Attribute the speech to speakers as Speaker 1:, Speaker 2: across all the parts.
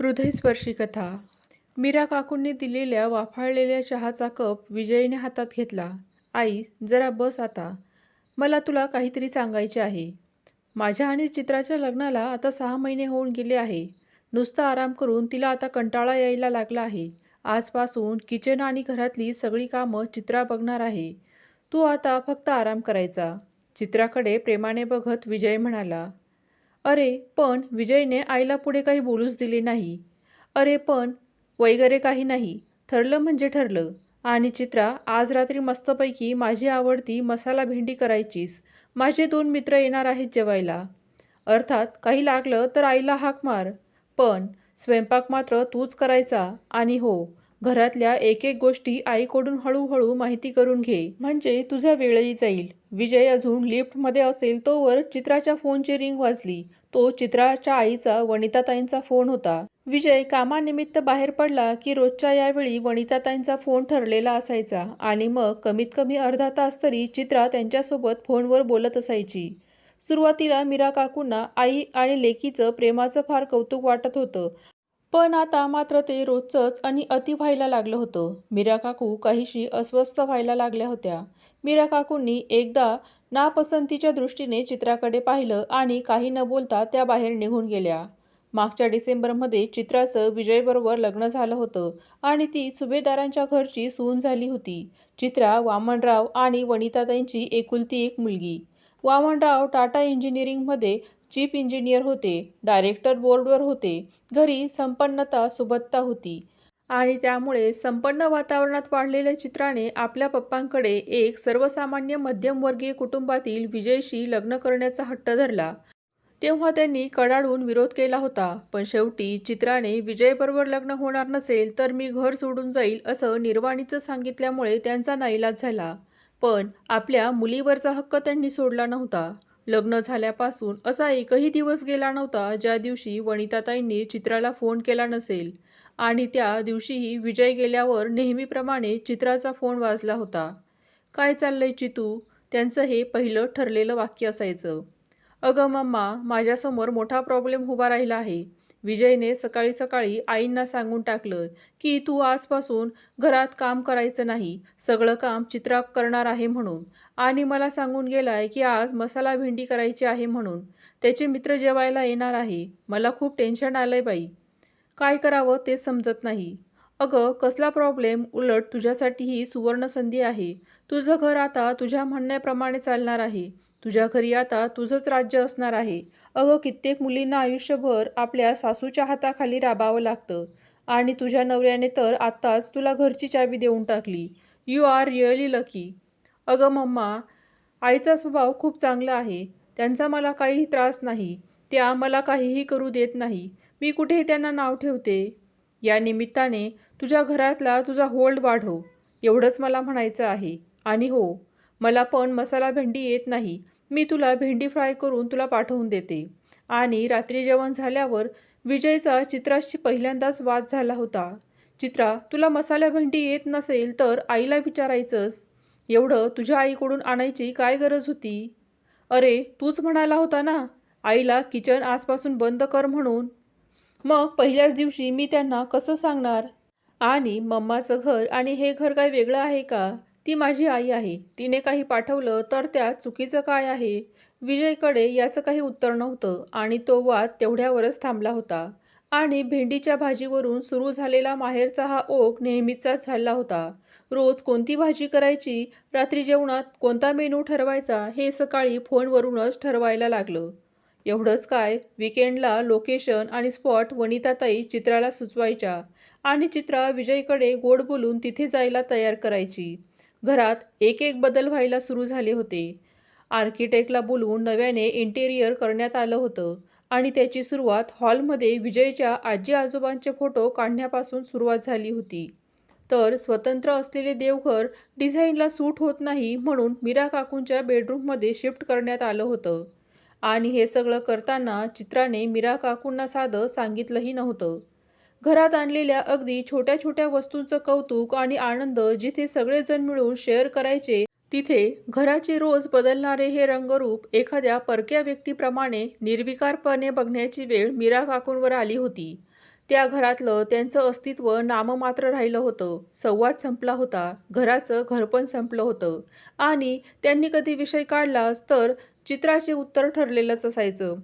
Speaker 1: हृदयस्पर्शी कथा. मीरा काकूंनी दिलेल्या वाफाळलेल्या चहाचा कप विजयने हातात घेतला. आई जरा बस आता. मला तुला काहीतरी सांगायचे आहे. माझ्या आणि चित्राच्या लग्नाला आता सहा महिने होऊन गेले आहे. नुसता आराम करून तिला आता कंटाळा यायला लागला आहे. आजपासून किचन आणि घरातली सगळी कामं चित्रा बघणार आहे. तू आता फक्त आराम करायचा. चित्राकडे प्रेमाने बघत विजय म्हणाला अरे पण विजयने आईला पुढे काही बोलूच दिले नाही. अरे पण वगैरे काही नाही. ठरलं म्हणजे ठरलं. आणि चित्रा आज रात्री मस्तपैकी माझी आवडती मसाला भेंडी करायचीस. माझे दोन मित्र येणार आहेत जेवायला. अर्थात काही लागलं तर आईला हाक मार. पण स्वयंपाक मात्र तूच करायचा. आणि हो घरातल्या एक एक गोष्टी आईकडून हळूहळू माहिती करून घे. म्हणजे तुझा वेळही जाईल. विजय अजून लिफ्टमध्ये असेल तोवर चित्राच्या फोनची रिंग वाजली. तो चित्राच्या आईचा वनिताताईंचा फोन होता. विजय कामानिमित्त बाहेर पडला की रोजच्या यावेळी वनिताताईंचा फोन ठरलेला असायचा आणि मग कमीत कमी अर्धा तास तरी चित्रा त्यांच्यासोबत फोनवर बोलत असायची. सुरुवातीला मीरा काकूंना आई आणि लेकीचं प्रेमाचं फार कौतुक वाटत होतं. पण आता मात्र ते रोजचंच आणि अति व्हायला लागलं होतं. मीरा काकू काहीशी अस्वस्थ व्हायला लागल्या होत्या. मीरा काकूंनी एकदा नापसंतीच्या दृष्टीने चित्राकडे पाहिलं आणि काही न बोलता त्या बाहेर निघून गेल्या. मागच्या डिसेंबरमध्ये चित्राचं विजयबरोबर लग्न झालं होतं आणि ती सुभेदारांच्या घरची सून झाली होती. चित्रा वामनराव आणि वनिताताईंची एकुलती एक मुलगी. वामनराव टाटा इंजिनिअरिंगमध्ये चीफ इंजिनियर होते डायरेक्टर बोर्डवर होते घरी संपन्नता सुबत्ता होती. आणि त्यामुळे संपन्न वातावरणात वाढलेल्या चित्राने आपल्या पप्पांकडे एक सर्वसामान्य मध्यमवर्गीय कुटुंबातील विजयशी लग्न करण्याचा हट्ट धरला. तेव्हा त्यांनी कडाडून विरोध केला होता पण शेवटी चित्राने विजयबरोबर लग्न होणार नसेल तर मी घर सोडून जाईल असं निर्वाणीचं सांगितल्यामुळे त्यांचा नाईलाज झाला. पण आपल्या मुलीवरचा हक्क त्यांनी सोडला नव्हता. लग्न झाल्यापासून असा एकही दिवस गेला नव्हता ज्या दिवशी वनिताताईंनी चित्राला फोन केला नसेल. आणि त्या दिवशीही विजय गेल्यावर नेहमीप्रमाणे चित्राचा फोन वाजला होता. काय चाललंय चितू? त्यांचं हे पहिलं ठरलेलं वाक्य असायचं. अगं मम्मा माझ्यासमोर मोठा प्रॉब्लेम उभा राहिला आहे. विजयने सकाळी सकाळी आईंना सांगून टाकलं की तू आजपासून घरात काम करायचं नाही सगळं काम चित्रा करणार आहे म्हणून. आणि मला सांगून गेलाय की आज मसाला भेंडी करायची आहे म्हणून. त्याचे मित्र जेवायला येणार आहे. मला खूप टेन्शन आलंय बाई. काय करावं ते समजत नाही. अगं कसला प्रॉब्लेम उलट तुझ्यासाठी ही सुवर्णसंधी आहे. तुझं घर आता तुझ्या म्हणण्याप्रमाणे चालणार आहे. तुझ्या घरी आता तुझंच राज्य असणार आहे. अगं कित्येक मुलींना आयुष्यभर आपल्या सासूच्या हाताखाली राबावं लागतं. आणि तुझ्या नवऱ्याने तर आत्ताच तुला घरची चावी देऊन टाकली. यू आर रिअली लकी अगं मम्मा आईचा स्वभाव खूप चांगला आहे. त्यांचा मला काहीही त्रास नाही. त्या मला काहीही करू देत नाही. मी कुठेही त्यांना नाव ठेवते. या निमित्ताने तुझ्या घरातला तुझा होल्ड वाढव. एवढंच मला म्हणायचं आहे. आणि हो मला पण मसाला भेंडी येत नाही. मी तुला भेंडी फ्राय करून तुला पाठवून देते. आणि रात्री जेवण झाल्यावर विजयचा चित्राशी पहिल्यांदाच वाद झाला होता. चित्रा तुला मसाला भेंडी येत नसेल तर आईला विचारायचंस. एवढं तुझ्या आईकडून आणायची काय गरज होती? अरे तूच म्हणाला होता ना आईला किचन आजपासून बंद कर म्हणून. मग पहिल्याच दिवशी मी त्यांना कसं सांगणार? आणि मम्माचं घर आणि हे घर काय वेगळं आहे का? ती माझी आई आहे. तिने काही पाठवलं तर त्यात चुकीचं काय आहे? विजयकडे याचं काही उत्तर नव्हतं आणि तो वाद तेवढ्यावरच थांबला होता. आणि भेंडीच्या भाजीवरून सुरू झालेला माहेरचा हा ओघ नेहमीचाच झाला होता. रोज कोणती भाजी करायची? रात्री जेवणात कोणता मेनू ठरवायचा? हे सकाळी फोनवरूनच ठरवायला लागलं. एवढंच काय? विकेंडला लोकेशन आणि स्पॉट वनिताताई चित्राला सुचवायच्या आणि चित्रा विजयकडे गोड बोलून तिथे जायला तयार करायची. घरात एक एक बदल व्हायला सुरू झाले होते. आर्किटेक्टला बोलवून नव्याने इंटेरियर करण्यात आलं होतं आणि त्याची सुरुवात हॉलमध्ये विजयच्या आजी आजोबांचे फोटो काढण्यापासून सुरुवात झाली होती. तर स्वतंत्र असलेले देवघर डिझाईनला सूट होत नाही म्हणून मीरा काकूंच्या बेडरूममध्ये शिफ्ट करण्यात आलं होतं. आणि हे सगळं करताना चित्राने मीरा काकूंना साधं सांगितलंही नव्हतं. घरात आणलेल्या अगदी छोट्या छोट्या वस्तूंचं कौतुक आणि आनंद जिथे सगळेजण मिळून शेअर करायचे तिथे घराचे रोज बदलणारे हे रंगरूप एखाद्या परक्या व्यक्तीप्रमाणे निर्विकारपणे बघण्याची वेळ मीरा काकूंवर आली होती. त्या घरातलं त्यांचं अस्तित्व नाममात्र राहिलं होतं. संवाद संपला होता. घराचं घरपण संपलं होतं. आणि त्यांनी कधी विषय काढलाच तर चित्राचे उत्तर ठरलेलंच असायचं.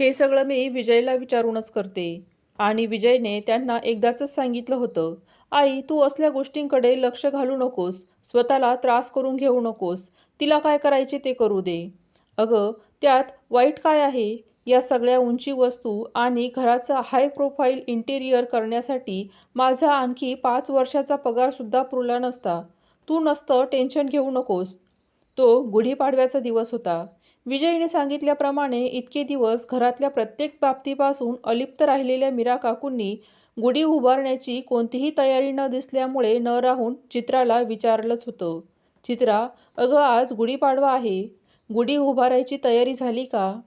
Speaker 1: हे सगळं मी विजयला विचारूनच करते. आणि विजयने त्यांना एकदाच सांगितलं होतं. आई तू असल्या गोष्टींकडे लक्ष घालू नकोस. स्वतःला त्रास करून घेऊ नकोस. तिला काय करायचे ते करू दे. अगं त्यात वाईट काय आहे? या सगळ्या उंची वस्तू आणि घराचा हाय प्रोफाईल इंटेरियर करण्यासाठी माझा आणखी पाच वर्षाचा पगारसुद्धा पुरला नसता. तू नसतं टेन्शन घेऊ नकोस. तो गुढीपाडव्याचा दिवस होता. विजयने सांगितल्याप्रमाणे इतके दिवस घरातल्या प्रत्येक बाबतीपासून अलिप्त राहिलेल्या मीरा काकूंनी गुढी उभारण्याची कोणतीही तयारी न दिसल्यामुळे न राहून चित्राला विचारलंच होतं. चित्रा अगं आज गुढीपाडवा आहे. गुढी उभारायची तयारी झाली का?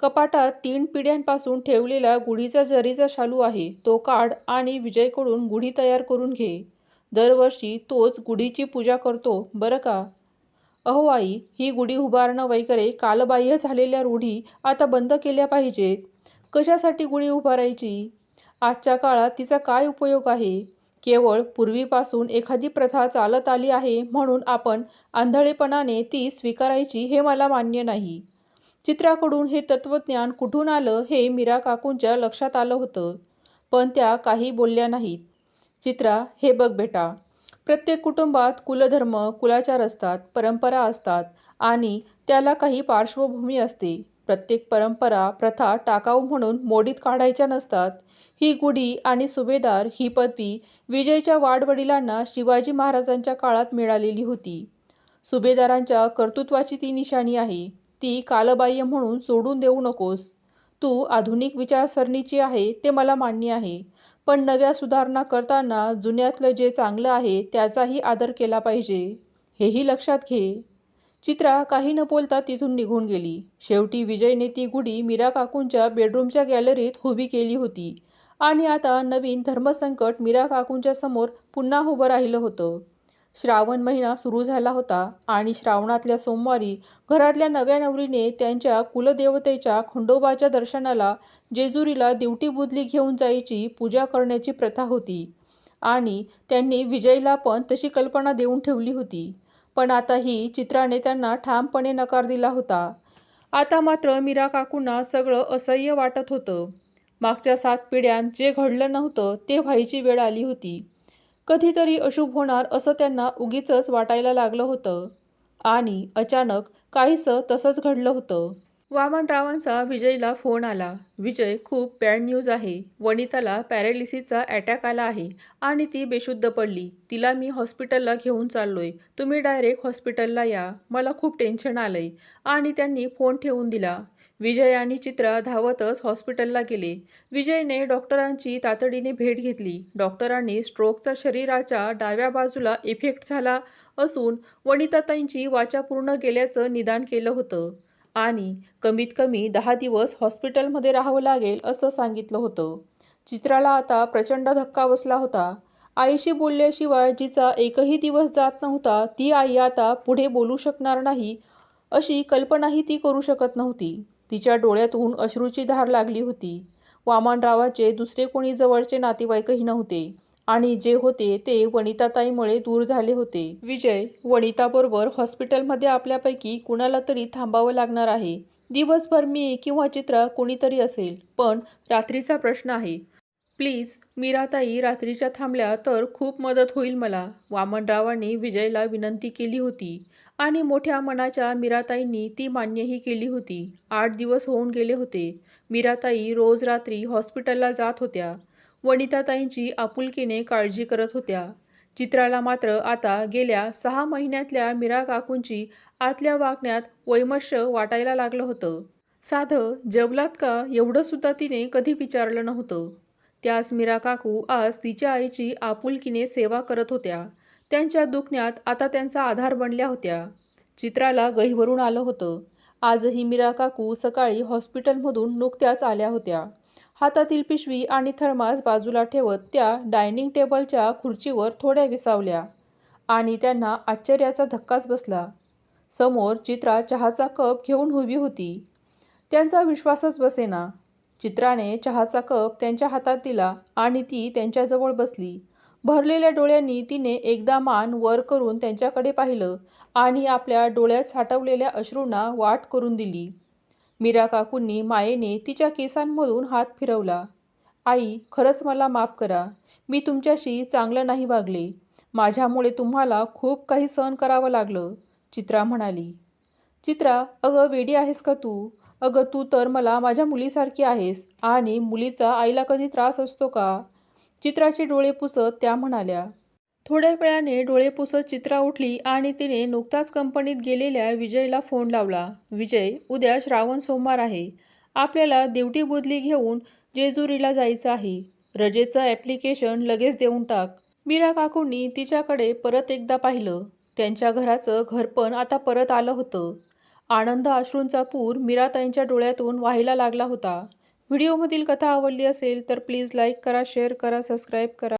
Speaker 1: कपाटात तीन पिढ्यांपासून ठेवलेला गुढीचा जरीचा शालू आहे. तो काढ आणि विजयकडून गुढी तयार करून घे. दरवर्षी तोच गुढीची पूजा करतो बरं का? अहो आई ही गुढी उभारणं वगैरे कालबाह्य झालेल्या रूढी आता बंद केल्या पाहिजेत. कशासाठी गुढी उभारायची? आजच्या काळात तिचा काय उपयोग आहे? केवळ पूर्वीपासून एखादी प्रथा चालत आली आहे म्हणून आपण आंधळेपणाने ती स्वीकारायची हे मला मान्य नाही. चित्राकडून हे तत्त्वज्ञान कुठून आलं हे मीरा काकूंच्या लक्षात आलं होतं. पण त्या काही बोलल्या नाहीत. चित्रा हे बघ बेटा. प्रत्येक कुटुंबात कुलधर्म कुलाचार असतात परंपरा असतात आणि त्याला काही पार्श्वभूमी असते. प्रत्येक परंपरा प्रथा टाकाऊ म्हणून मोडीत काढायच्या नसतात. ही गुढी आणि सुभेदार ही पदवी विजयच्या वाडवडिलांना शिवाजी महाराजांच्या काळात मिळालेली होती. सुभेदारांच्या कर्तृत्वाची ती निशाणी आहे. ती कालबाह्य म्हणून सोडून देऊ नकोस. तू आधुनिक विचारसरणीची आहे ते मला मान्य आहे. पण नव्या सुधारणा करताना जुन्यातलं जे चांगलं आहे त्याचाही आदर केला पाहिजे. हेही लक्षात घे. चित्रा काही न बोलता तिथून निघून गेली. शेवटी विजयने ती गुढी मीरा काकूंच्या बेडरूमच्या गॅलरीत उभी केली होती. आणि आता नवीन धर्मसंकट मीरा काकूंच्या समोर पुन्हा उभं राहिलं होतं. श्रावण महिना सुरू झाला होता आणि श्रावणातल्या सोमवारी घरातल्या नव्या नवरीने त्यांच्या कुलदेवतेच्या खंडोबाच्या दर्शनाला जेजुरीला दिवटी बुदली घेऊन जायची पूजा करण्याची प्रथा होती. आणि त्यांनी विजयला पण तशी कल्पना देऊन ठेवली होती. पण आता ही चित्राने त्यांना ठामपणे नकार दिला होता. आता मात्र मीरा काकूंना सगळं असह्य वाटत होतं. मागच्या सात पिढ्यांत जे घडलं नव्हतं ते व्हायची वेळ आली होती. कधीतरी अशुभ होणार असं त्यांना उगीचच वाटायला लागलं होतं. आणि अचानक काहीसं तसंच घडलं होतं. वामनरावांचा विजयला फोन आला. विजय खूप बॅड न्यूज आहे. वनिताला पॅरालिसिसचा अटॅक आला आहे आणि ती बेशुद्ध पडली. तिला मी हॉस्पिटलला घेऊन चाललोय. तुम्ही डायरेक्ट हॉस्पिटलला या. मला खूप टेन्शन आलंय. आणि त्यांनी फोन ठेवून दिला. विजय आणि चित्रा धावतच हॉस्पिटलला गेले. विजयने डॉक्टरांची तातडीने भेट घेतली. डॉक्टरांनी स्ट्रोकचा शरीराच्या डाव्या बाजूला इफेक्ट झाला असून वनिताताईंची वाचा पूर्ण गेल्याचं निदान केलं होतं. आणि कमीत कमी दहा दिवस हॉस्पिटलमध्ये राहावं लागेल असं सांगितलं होतं. चित्राला आता प्रचंड धक्का बसला होता. आईशी बोलल्याशिवाय जिचा एकही दिवस जात नव्हता ती आई आता पुढे बोलू शकणार नाही अशी कल्पनाही ती करू शकत नव्हती. तिच्या डोळ्यातून अश्रूची धार लागली होती. वामनरावाचे दुसरे कोणी जवळचे नातेवाईकही नव्हते आणि जे होते ते वनिताताईमुळे दूर झाले होते. विजय वनिताबरोबर हॉस्पिटलमध्ये आपल्यापैकी कुणाला तरी थांबावं लागणार आहे. दिवसभर मी किंवा चित्रा कोणीतरी असेल पण रात्रीचा प्रश्न आहे. प्लीज मीराताई रात्रीच्या थांबल्या तर खूप मदत होईल मला वामनरावांनी विजयला विनंती केली होती. आणि मोठ्या मनाच्या मीराताईंनी ती मान्यही केली होती. आठ दिवस होऊन गेले होते. मीराताई रोज रात्री हॉस्पिटलला जात होत्या. वनिताताईंची आपुलकीने काळजी करत होत्या. चित्राला मात्र आता गेल्या सहा महिन्यातल्या मीरा काकूंची आतल्या वागण्यात वैमश्य वाटायला लागलं होतं. साधं जेवलात का? एवढंसुद्धा तिने कधी विचारलं नव्हतं. त्यास मीरा काकू आज तिच्या आईची आपुलकीने सेवा करत होत्या. त्यांच्या दुखण्यात आता त्यांचा आधार बनल्या होत्या. चित्राला गहिवरून आलं होतं. आजही मीरा काकू सकाळी हॉस्पिटलमधून नुकत्याच आल्या होत्या. हातातील पिशवी आणि थर्मास बाजूला ठेवत त्या डायनिंग टेबलच्या खुर्चीवर थोड्या विसावल्या आणि त्यांना आश्चर्याचा धक्काच बसला. समोर चित्रा चहाचा कप घेऊन उभी होती. त्यांचा विश्वासच बसेना. चित्राने चहाचा कप त्यांच्या हातात दिला आणि ती त्यांच्याजवळ बसली. भरलेल्या डोळ्यांनी तिने एकदा मान वर करून त्यांच्याकडे पाहिलं आणि आपल्या डोळ्यात साठवलेल्या अश्रूंना वाट करून दिली. मीरा काकूंनी मायेने तिच्या केसांमधून हात फिरवला. आई खरंच मला माफ करा. मी तुमच्याशी चांगलं नाही वागले. माझ्यामुळे तुम्हाला खूप काही सहन करावं लागलं चित्रा म्हणाली. चित्रा अगं वेडी आहेस का तू? अगं तू तर मला माझ्या मुलीसारखी आहेस आणि मुलीचा आईला कधी त्रास असतो का? चित्राचे डोळे पुसत त्या म्हणाल्या. थोड्या वेळाने डोळे पुसत चित्रा उठली आणि तिने नुकताच कंपनीत गेलेल्या विजयला फोन लावला. विजय उद्या श्रावण सोमवार आहे. आपल्याला देवटी बुदली घेऊन जेजुरीला जायचं आहे. रजेचं ॲप्लिकेशन लगेच देऊन टाक. मीरा काकूंनी तिच्याकडे परत एकदा पाहिलं. त्यांच्या घराचं घरपण आता परत आलं होतं. आनंद अश्रूंचा पूर मीराताईंच्या डोळ्यातून व्हायला लागला होता. व्हिडिओमधील कथा आवडली असेल तर प्लीज लाईक करा शेअर करा सबस्क्राईब करा.